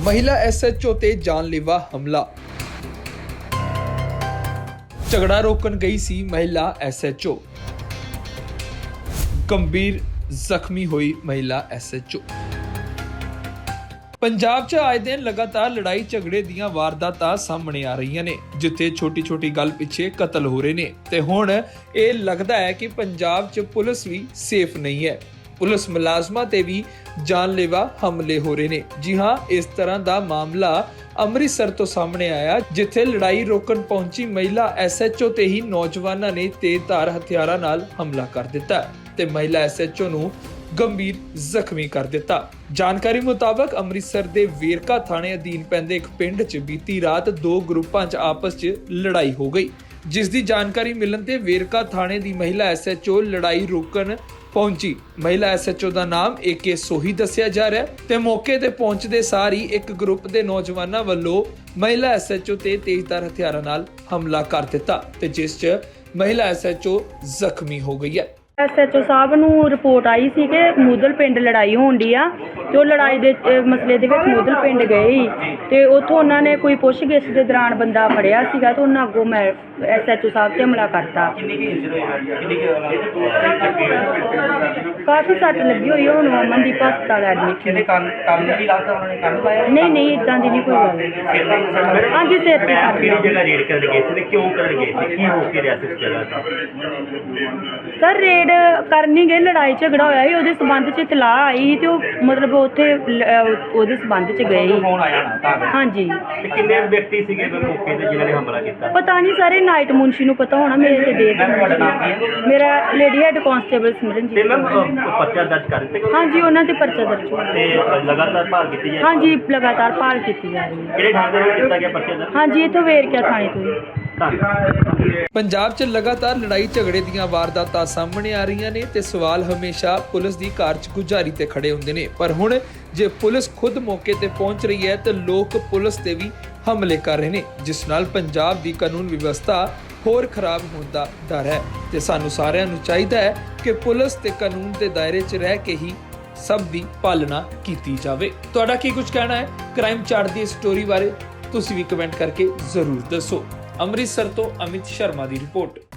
ਮਹਿਲਾ ਐਸਐਚਓ ਤੇ ਜਾਨਲੇਵਾ ਹਮਲਾ। ਝਗੜਾ ਰੋਕਣ ਗਈ ਸੀ ਮਹਿਲਾ ਐਸਐਚਓ ਗੰਭੀਰ ਜ਼ਖਮੀ ਹੋਈ ਮਹਿਲਾ ਐਸਐਚਓ ਪੰਜਾਬ 'ਚ ਆਏ ਦਿਨ ਲਗਾਤਾਰ ਲੜਾਈ ਝਗੜੇ ਦੀਆਂ ਵਾਰਦਾਤਾਂ ਸਾਹਮਣੇ ਆ ਰਹੀਆਂ ਨੇ, ਜਿੱਥੇ ਛੋਟੀ-ਛੋਟੀ ਗੱਲ ਪਿੱਛੇ ਕਤਲ ਹੋ ਰਹੇ ਨੇ। ਤੇ ਹੁਣ ਇਹ ਲੱਗਦਾ ਹੈ ਕਿ ਪੰਜਾਬ 'ਚ ਪੁਲਿਸ ਵੀ ਸੇਫ ਨਹੀਂ ਹੈ। ਪੁਲਿਸ ਮੁਲਾਜ਼ਮਾਂ ਤੇ ਵੀ ਜਾਨਲੇਵਾ ਹਮਲੇ ਹੋ ਰਹੇ ਨੇ। ਜੀ ਹਾਂ, ਇਸ ਤਰ੍ਹਾਂ ਦਾ ਮਾਮਲਾ ਅੰਮ੍ਰਿਤਸਰ ਤੋਂ ਸਾਹਮਣੇ ਆਇਆ, ਜਿੱਥੇ ਲੜਾਈ ਰੋਕਣ ਪਹੁੰਚੀ ਮਹਿਲਾ ਐਸਐਚਓ ਤੇ ਹੀ ਨੌਜਵਾਨਾਂ ਨੇ ਤੇਜ਼ਧਾਰ ਹਥਿਆਰਾਂ ਨਾਲ ਹਮਲਾ ਕਰ ਦਿੱਤਾ ਤੇ ਮਹਿਲਾ ਐਸਐਚਓ ਨੂੰ ਗੰਭੀਰ ਜ਼ਖਮੀ ਕਰ ਦਿੱਤਾ। ਜਾਣਕਾਰੀ ਮੁਤਾਬਕ ਅੰਮ੍ਰਿਤਸਰ ਦੇ ਵੇਰਕਾ ਥਾਣੇ ਅਧੀਨ ਪੈਂਦੇ ਇੱਕ ਪਿੰਡ 'ਚ ਬੀਤੀ ਰਾਤ ਦੋ ਗਰੁੱਪਾਂ 'ਚ ਆਪਸ 'ਚ ਲੜਾਈ ਹੋ ਗਈ, ਜਿਸ ਦੀ ਜਾਣਕਾਰੀ ਮਿਲਣ ਤੇ ਵੇਰਕਾ ਥਾਣੇ ਦੀ ਮਹਿਲਾ ਐਸਐਚਓ ਲੜਾਈ ਰੋਕਣ ਪਹੁੰਚੀ। ਮਹਿਲਾ ਐਸਐਚਓ ਦਾ ਨਾਮ ਏਕੇ ਸੋਹੀ ਦੱਸਿਆ ਜਾ ਰਿਹਾ ਤੇ ਮੌਕੇ ਤੇ ਪਹੁੰਚਦੇ ਸਾਰ ਹੀ ਇੱਕ ਗਰੁੱਪ ਦੇ ਨੌਜਵਾਨਾਂ ਵੱਲੋਂ ਮਹਿਲਾ ਐਸਐਚਓ ਤੇ ਤੇਜ਼ਧਾਰ ਹਥਿਆਰਾਂ ਨਾਲ ਹਮਲਾ ਕਰ ਦਿੱਤਾ ਤੇ ਜਿਸ 'ਚ ਮਹਿਲਾ ਐਸਐਚਓ ਜ਼ਖਮੀ ਹੋ ਗਈ ਹੈ। ਐਸਐਚਓ ਸਾਹਿਬ ਨੂੰ ਰਿਪੋਰਟ ਆਈ ਸੀ ਕਿ ਮੂਦਲ ਪਿੰਡ ਲੜਾਈ ਹੋਣ ਦੀ ਆ ਤੇ ਉਹ ਲੜਾਈ ਦੇ ਅਹ, ਮਸਲੇ ਦੇ ਵਿੱਚ ਮੂਦਲ ਪਿੰਡ ਗਏ ਸੀ ਤੇ ਉੱਥੋਂ ਉਹਨਾਂ ਨੇ ਕੋਈ ਪੁੱਛਗਿੱਛ ਦੇ ਦੌਰਾਨ ਬੰਦਾ ਫੜਿਆ ਸੀਗਾ ਤੇ ਉਹਨਾਂ ਅੱਗੋਂ ਮੈਂ ਐਸਐਚਓ ਸਾਹਿਬ ਤੇ ਹਮਲਾ ਕਰਤਾ। ਕਿੰਨੀ ਕੀ ਇੰਜਰ ਹੋਈ ਕਿੰਨੀ ਕੀ ਕਾਫੀ ਸੱਟ ਲੱਗੀ ਹੋਈ ਆ, ਹੁਣ ਅਮਨਦੀਪ ਹਸਪਤਾਲ ਐਡਮਿਟ ਕਿਹਦੇ ਕੰਨ ਕੰਨ ਵੀ ਲਾਤਾ ਉਹਨਾਂ ਨੇ ਕੰਨ ਪਾਇਆ? ਨਹੀਂ ਨਹੀਂ ਇਦਾਂ ਦੀ ਨਹੀਂ ਕੋਈ ਗੱਲ। ਹਾਂਜੀ ਸਿਰ ਤੇ ਸੱਟ ਕਿਹੜੀ ਜਗ੍ਹਾ ਰੇਡ ਕਰਨ ਗਏ ਸੀ ਤੇ ਕਿਉਂ ਕਰਨ ਗਏ ਸੀ? ਕੀ ਹੋ ਕੇ ਰਿਹਾ ਸੀ ਉਸ ਜਗ੍ਹਾ ਤੇ ਸਰ ਰੇਡ ਕਰਨੀ ਗਏ ਲੜਾਈ ਝਗੜਾ ਹੋਇਆ ਸੀ ਉਹਦੇ ਸਬੰਧ 'ਚ ਇਤਲਾਹ ਆਈ ਸੀ ਤੇ ਉਹ ਮਤਲਬ ਉੱਥੇ ਲ- ਅਹ, ਉਹਦੇ ਸਬੰਧ 'ਚ ਗਏ ਸੀ। ਫੋਨ ਆਇਆ ਨਾ ਤਾਂ ਕਰਕੇ। ਹਾਂਜੀ। ਤੇ ਕਿੰਨੇ ਵਿਅਕਤੀ ਸੀਗੇ ਫਿਰ ਮੌਕੇ ਤੇ ਜਿਨ੍ਹਾਂ ਨੇ ਹਮਲਾ ਕੀਤਾ? ਪਤਾ ਨਹੀਂ ਸਾਰੇ ਨਾਈਟ ਮੁੰਸ਼ੀ ਨੂੰ ਪਤਾ ਹੋਣਾ ਮੇਰੇ ਤੇ ਦੇਖ ਮੈਮ, ਤੁਹਾਡਾ ਨਾਮ ਕੀ ਹੈ? ਮੇਰਾ ਲੇਡੀ ਹੈਡ ਕਾਂਸਟੇਬਲ ਤੇ ਸਿਮਰਨਜੀਤ ਮੈਮ ਕੌਰ। ਪਰਚਾ ਦਰਜ ਕਰ ਦਿੱਤੇ ਗਏ? ਹਾਂਜੀ ਉਹਨਾਂ ਤੇ ਪਰਚਾ ਦਰਜ ਹੋਇਆ ਤੇ ਅ, ਲਗਾਤਾਰ ਭਾਲ ਕੀਤੀ ਜਾਏ ਹਾਂਜੀ ਲਗਾਤਾਰ ਭਾਲ ਕੀਤੀ ਜਾ ਰਹੀ ਹੈ। ਕਿਹੜੇ ਥਾਣੇ ਦੇ ਵਿੱਚ ਕੀਤਾ ਗਿਆ ਪਰਚਾ ਦਰਜ? ਹਾਂਜੀ ਇਹ ਤੋਂ ਵੇਰਕਿਆ ਥਾਣੇ ਤੋਂ ਹੀ ਧੰਨਵਾਦ। ਪੰਜਾਬ 'ਚ ਲਗਾਤਾਰ ਲੜਾਈ ਝਗੜੇ ਦੀਆਂ ਵਾਰਦਾਤਾਂ ਸਾਹਮਣੇ ਆ ਰਹੀਆਂ ਨੇ ਤੇ ਸਵਾਲ ਹਮੇਸ਼ਾ ਪੁਲਿਸ ਦੀ ਕਾਰਜਗੁਜ਼ਾਰੀ ਤੇ ਖੜੇ ਹੁੰਦੇ ਨੇ। ਪਰ ਹੁਣ ਜੇ ਪੁਲਿਸ ਖੁਦ ਮੌਕੇ ਤੇ ਪਹੁੰਚ ਰਹੀ ਹੈ ਤੇ ਲੋਕ ਪੁਲਿਸ ਤੇ ਵੀ ਹਮਲੇ ਕਰ ਰਹੇ ਨੇ ਜਿਸ ਨਾਲ ਪੰਜਾਬ ਦੀ ਕਾਨੂੰਨ ਵਿਵਸਥਾ ਹੋਰ ਖਰਾਬ ਹੋਣ ਦਾ ਡਰ ਹੈ ਤੇ ਸਾਨੂੰ ਸਾਰਿਆਂ ਨੂੰ ਚਾਹੀਦਾ ਹੈ ਕਿ ਪੁਲਿਸ ਤੇ ਕਾਨੂੰਨ ਦੇ ਦਾਇਰੇ 'ਚ ਰਹਿ ਕੇ ਹੀ ਸਭ ਦੀ ਪਾਲਣਾ ਕੀਤੀ ਜਾਵੇ। ਤੁਹਾਡਾ ਕੀ ਕੁਝ ਕਹਿਣਾ ਹੈ? ਕ੍ਰਾਈਮ ਚਾਰਟ ਦੀ ਸਟੋਰੀ ਬਾਰੇ ਤੁਸੀਂ ਵੀ ਕਮੈਂਟ ਕਰਕੇ ਜ਼ਰੂਰ ਦੱਸੋ। ਅੰਮ੍ਰਿਤਸਰ ਤੋਂ ਅਮਿਤ ਸ਼ਰਮਾ ਦੀ ਰਿਪੋਰਟ।